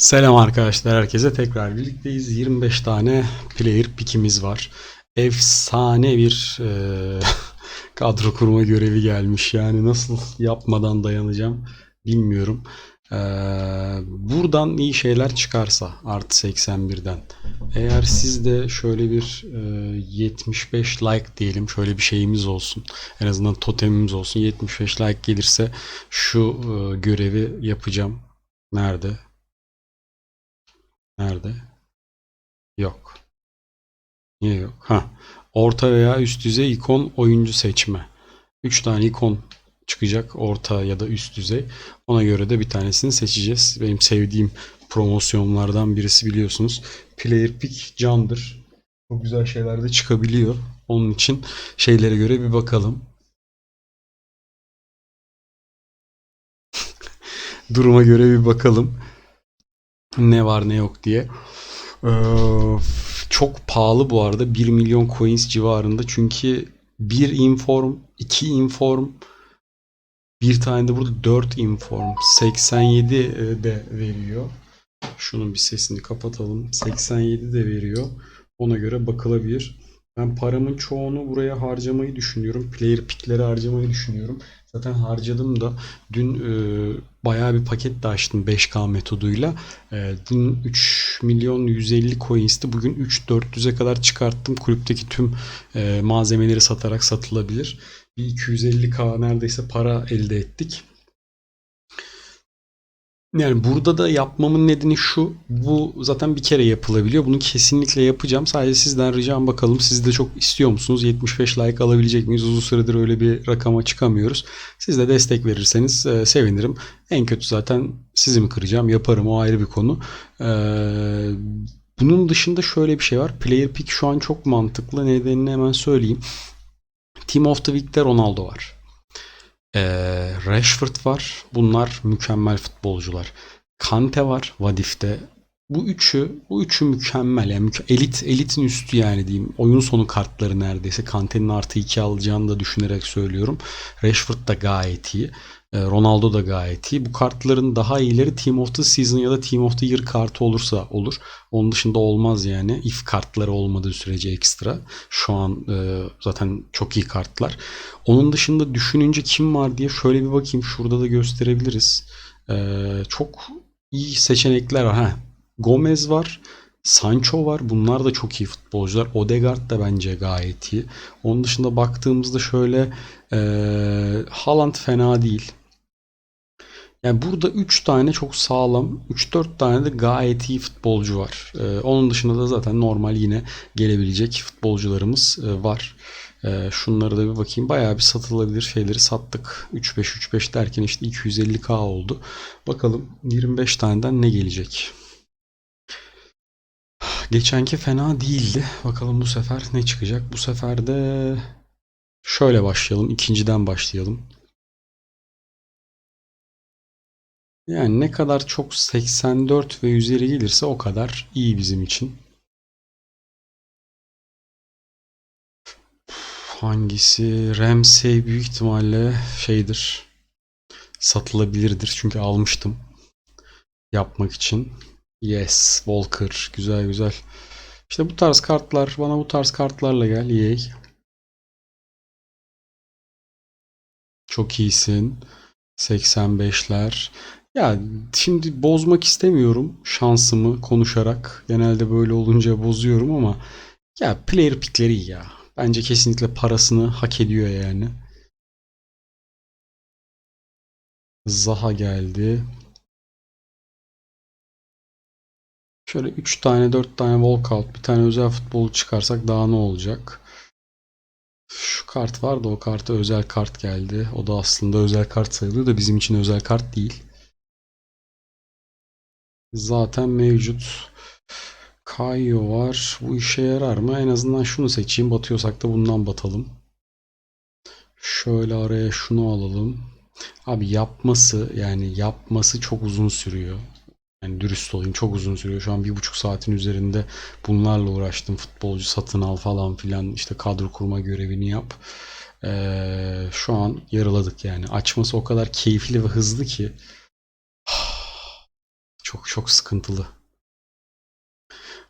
Selam arkadaşlar herkese tekrar birlikteyiz. 25 tane player pick'imiz var. Efsane bir eee, kadro kurma görevi gelmiş. Yani nasıl yapmadan dayanacağım bilmiyorum. Eee, buradan iyi şeyler çıkarsa artı 81'den. Eğer siz de şöyle bir eee, 75 like diyelim şöyle bir şeyimiz olsun. En azından totemimiz olsun. 75 like gelirse şu eee, görevi yapacağım. Nerede? Nerede? Yok. Niye yok? Ha. Orta veya üst düzey ikon oyuncu seçme. 3 tane ikon çıkacak orta ya da üst düzey. Ona göre de bir tanesini seçeceğiz. Benim sevdiğim promosyonlardan birisi biliyorsunuz. Player pick candır. Çok güzel şeyler de çıkabiliyor. Onun için şeylere göre bir bakalım. Duruma göre bir bakalım. Ne var ne yok diye. Ee, çok pahalı bu arada. 1 milyon coins civarında. Çünkü bir inform, iki inform, bir tane de burada 4 inform. 87 de veriyor. Şunun bir sesini kapatalım. 87 de veriyor. Ona göre bakılabilir. Ben paramın çoğunu buraya harcamayı düşünüyorum. Player pickleri harcamayı düşünüyorum. Zaten harcadım da dün e, bayağı bir paket de açtım 5K metoduyla. E, dün 3 milyon 150 coins'ti. Bugün 3-400'e kadar çıkarttım. Kulüpteki tüm e, malzemeleri satarak satılabilir. Bir 250K neredeyse para elde ettik. Yani burada da yapmamın nedeni şu. Bu zaten bir kere yapılabiliyor. Bunu kesinlikle yapacağım. Sadece sizden ricam bakalım. Siz de çok istiyor musunuz? 75 like alabilecek miyiz? Uzun süredir öyle bir rakama çıkamıyoruz. Siz de destek verirseniz e, sevinirim. En kötü zaten sizi mi kıracağım? Yaparım. O ayrı bir konu. E, bunun dışında şöyle bir şey var. Player pick şu an çok mantıklı. Nedenini hemen söyleyeyim. Team of the Week'te Ronaldo var. Ee, Rashford var. Bunlar mükemmel futbolcular. Kante var Vadif'te. Bu üçü, bu üçü mükemmel. Yani müke- elit, elitin üstü yani diyeyim. Oyun sonu kartları neredeyse. Kante'nin artı 2 alacağını da düşünerek söylüyorum. Rashford da gayet iyi. Ee, Ronaldo da gayet iyi. Bu kartların daha iyileri Team of the Season ya da Team of the Year kartı olursa olur. Onun dışında olmaz yani. If kartları olmadığı sürece ekstra. Şu an e, zaten çok iyi kartlar. Onun dışında düşününce kim var diye şöyle bir bakayım. Şurada da gösterebiliriz. Ee, çok iyi seçenekler var. Ha, Gomez var. Sancho var. Bunlar da çok iyi futbolcular. Odegaard da bence gayet iyi. Onun dışında baktığımızda şöyle e, Haaland fena değil. Yani burada 3 tane çok sağlam, 3-4 tane de gayet iyi futbolcu var. Ee, onun dışında da zaten normal yine gelebilecek futbolcularımız e, var. Ee, şunları da bir bakayım. Bayağı bir satılabilir şeyleri sattık. 3-5-3-5 derken işte 250k oldu. Bakalım 25 taneden ne gelecek? Geçenki fena değildi. Bakalım bu sefer ne çıkacak? Bu sefer de şöyle başlayalım. İkinciden başlayalım. Yani ne kadar çok 84 ve üzeri gelirse o kadar iyi bizim için. Hangisi? Ramsey büyük ihtimalle şeydir. Satılabilirdir. Çünkü almıştım. Yapmak için. Yes. Walker. Güzel güzel. İşte bu tarz kartlar. Bana bu tarz kartlarla gel. Yay. Çok iyisin. 85'ler. Ya şimdi bozmak istemiyorum şansımı konuşarak. Genelde böyle olunca bozuyorum ama ya player pickleri iyi ya. Bence kesinlikle parasını hak ediyor yani. Zaha geldi. Şöyle 3 tane 4 tane walkout bir tane özel futbol çıkarsak daha ne olacak? Şu kart var da o karta özel kart geldi. O da aslında özel kart sayılıyor da bizim için özel kart değil. Zaten mevcut. Kayo var. Bu işe yarar mı? En azından şunu seçeyim. Batıyorsak da bundan batalım. Şöyle araya şunu alalım. Abi yapması yani yapması çok uzun sürüyor. Yani dürüst olayım çok uzun sürüyor. Şu an bir buçuk saatin üzerinde bunlarla uğraştım. Futbolcu satın al falan filan işte kadro kurma görevini yap. Ee, şu an yarıladık yani. Açması o kadar keyifli ve hızlı ki. Çok çok sıkıntılı.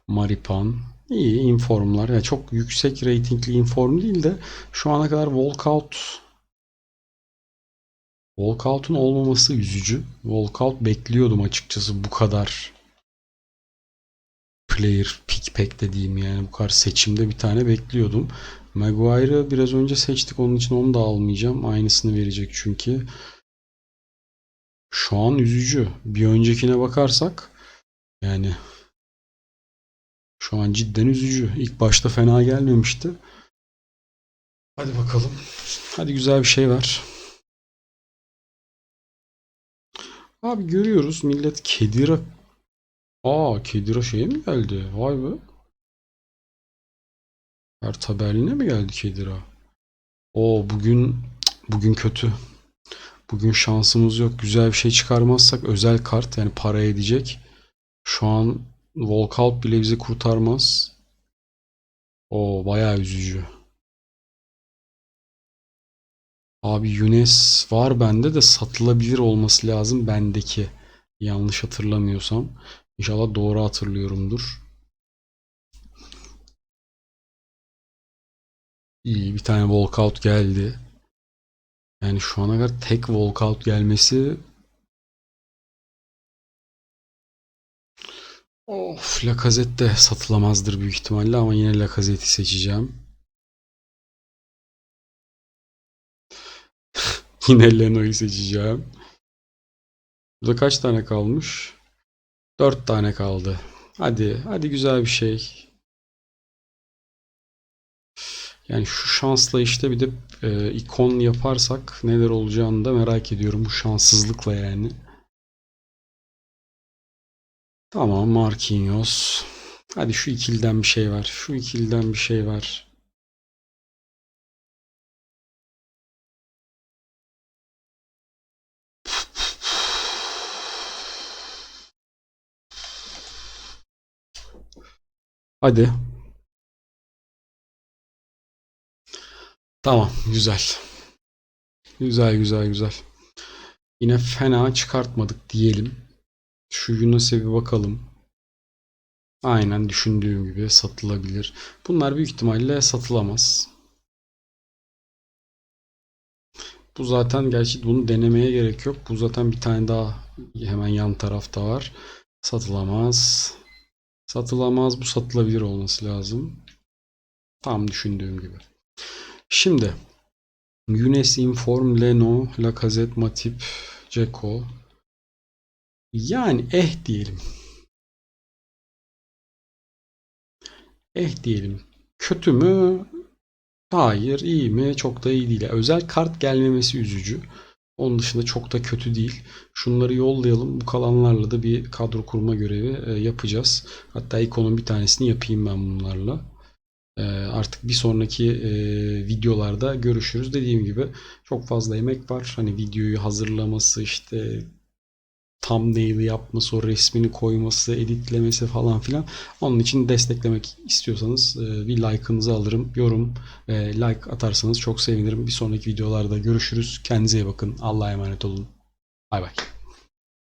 Maripan. iyi informlar. Yani çok yüksek reytingli inform değil de şu ana kadar walkout walkout'un olmaması üzücü. Walkout bekliyordum açıkçası bu kadar player pick pack dediğim yani bu kadar seçimde bir tane bekliyordum. Maguire'ı biraz önce seçtik onun için onu da almayacağım. Aynısını verecek çünkü. Şu an üzücü. Bir öncekine bakarsak yani şu an cidden üzücü. İlk başta fena gelmemişti. Hadi bakalım. Hadi güzel bir şey ver. Abi görüyoruz millet Kedira Aa Kedira şeye mi geldi? Vay be. Her tabeline mi geldi Kedira? O bugün bugün kötü. Bugün şansımız yok. Güzel bir şey çıkarmazsak özel kart yani para edecek. Şu an walkout bile bizi kurtarmaz. O bayağı üzücü. Abi Younes var bende de satılabilir olması lazım bendeki. Yanlış hatırlamıyorsam. İnşallah doğru hatırlıyorumdur. İyi bir tane walkout geldi. Yani şu ana kadar tek walkout gelmesi Of Lacazette de satılamazdır büyük ihtimalle ama yine Lacazette'i seçeceğim. Yine Leno'yu seçeceğim. Burada kaç tane kalmış? 4 tane kaldı. Hadi, hadi güzel bir şey. Yani şu şansla işte bir de e, ikon yaparsak neler olacağını da merak ediyorum bu şanssızlıkla yani. Tamam Marquinhos. Hadi şu ikiliden bir şey var. Şu ikiliden bir şey var. Hadi. Tamam, güzel. Güzel, güzel, güzel. Yine fena çıkartmadık diyelim. Şu Yunus'e bir bakalım. Aynen düşündüğüm gibi satılabilir. Bunlar büyük ihtimalle satılamaz. Bu zaten gerçi bunu denemeye gerek yok. Bu zaten bir tane daha hemen yan tarafta var. Satılamaz. Satılamaz. Bu satılabilir olması lazım. Tam düşündüğüm gibi. Şimdi Younes Inform, Leno, Lacazette, Matip, Ceko. Yani eh diyelim. Eh diyelim. Kötü mü? Hayır. iyi mi? Çok da iyi değil. Özel kart gelmemesi üzücü. Onun dışında çok da kötü değil. Şunları yollayalım. Bu kalanlarla da bir kadro kurma görevi e, yapacağız. Hatta ikonun bir tanesini yapayım ben bunlarla. E, artık bir sonraki e, videolarda görüşürüz. Dediğim gibi çok fazla emek var. Hani videoyu hazırlaması işte thumbnail'i yapması, o resmini koyması, editlemesi falan filan. Onun için desteklemek istiyorsanız e, bir like'ınızı alırım. Yorum, e, like atarsanız çok sevinirim. Bir sonraki videolarda görüşürüz. Kendinize iyi bakın. Allah'a emanet olun. Bay bay.